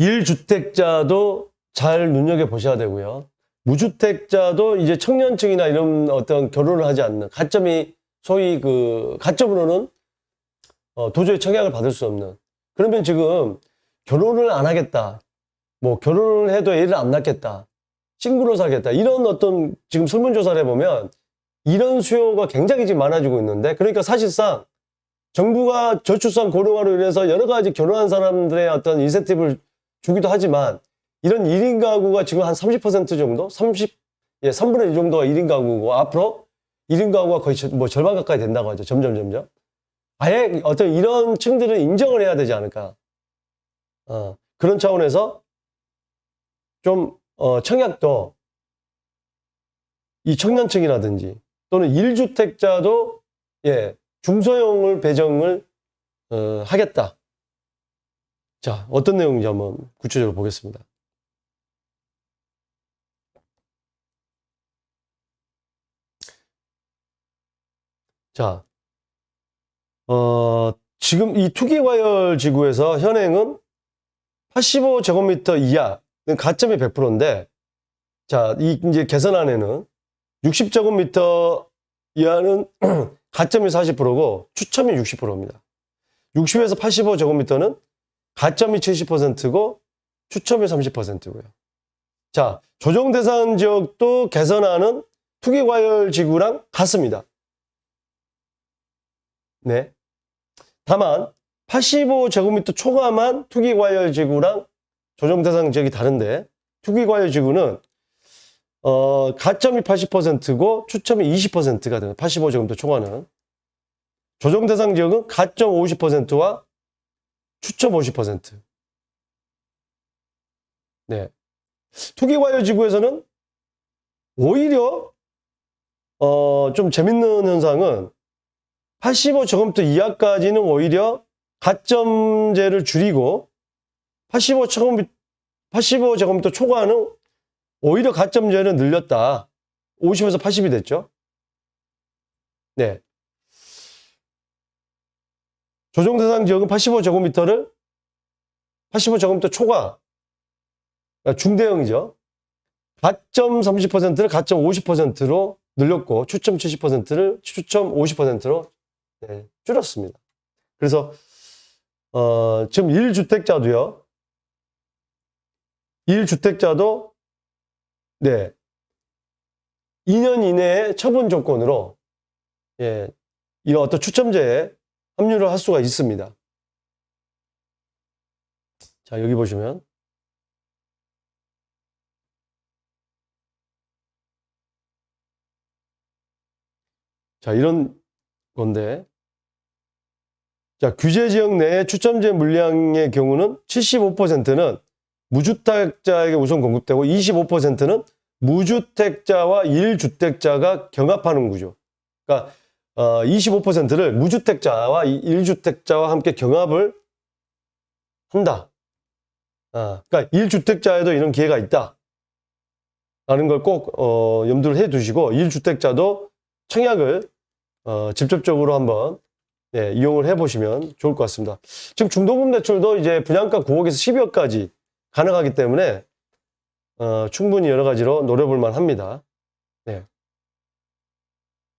1주택자도 잘 눈여겨보셔야 되고요. 무주택자도 이제 청년층이나 이런 어떤 결혼을 하지 않는 가점이 소위 그 가점으로는 어, 도저히 청약을 받을 수 없는 그러면 지금 결혼을 안 하겠다. 뭐 결혼을 해도 애를 안 낳겠다. 친구로 살겠다. 이런 어떤 지금 설문조사를 해보면 이런 수요가 굉장히 지금 많아지고 있는데 그러니까 사실상 정부가 저출산 고령화로 인해서 여러 가지 결혼한 사람들의 어떤 인센티브를 주기도 하지만 이런 1인 가구가 지금 한 30% 정도? 30, 예, 3분의 1 정도가 1인 가구고 앞으로 1인 가구가 거의 저- 뭐 절반 가까이 된다고 하죠. 점점, 점점. 아예 어떤 이런 층들을 인정을 해야 되지 않을까. 어, 그런 차원에서 좀, 어, 청약도 이 청년층이라든지 또는 1주택자도 예, 중소형을 배정을 어, 하겠다. 자, 어떤 내용인지 한번 구체적으로 보겠습니다. 자, 어, 지금 이 투기 과열 지구에서 현행은 85제곱미터 이하, 가점이 100%인데, 자, 이 이제 개선안에는 60제곱미터 이하는 가점이 40%고 추첨이 60%입니다. 60에서 85제곱미터는 가점이 70%고 추첨이 30%고요. 자, 조정 대상 지역도 개선안은 투기 과열 지구랑 같습니다. 네. 다만 85제곱미터 초과만 투기 과열 지구랑 조정 대상 지역이 다른데 투기 과열 지구는 어, 가점이 80%고 추첨이 20%가 되는 85제곱미터 초과는 조정 대상 지역은 가점 50%와 추첨 50%. 네. 투기과열 지구에서는 오히려 어, 좀 재밌는 현상은 85제곱미터 이하까지는 오히려 가점제를 줄이고 85제곱미터 85제곱미터 초과는 오히려 가점제는 늘렸다. 50에서 80이 됐죠. 네. 조정 대상 지역은 85제곱미터를 85제곱미터 초과 그러니까 중대형이죠. 가점 30%를 가점 50%로 늘렸고 추첨 70%를 추첨 50%로 네, 줄였습니다. 그래서 어, 지금 1주택자도요. 1주택자도 네. 2년 이내에 처분 조건으로 예, 이런 어떤 추첨제에 합류를 할 수가 있습니다. 자, 여기 보시면 자, 이런 건데 자, 규제 지역 내에 추첨제 물량의 경우는 75%는 무주택자에게 우선 공급되고 25%는 무주택자와 1주택자가 경합하는 구조. 그러니까 어, 25%를 무주택자와 1주택자와 함께 경합을 한다. 아, 그러니까 1주택자에도 이런 기회가 있다. 라는 걸꼭 어, 염두를 해 두시고 1주택자도 청약을 어, 직접적으로 한번 예, 이용을 해 보시면 좋을 것 같습니다. 지금 중도금 대출도 이제 분양가 9억에서 12억까지 가능하기 때문에 어, 충분히 여러 가지로 노려볼 만합니다. 네.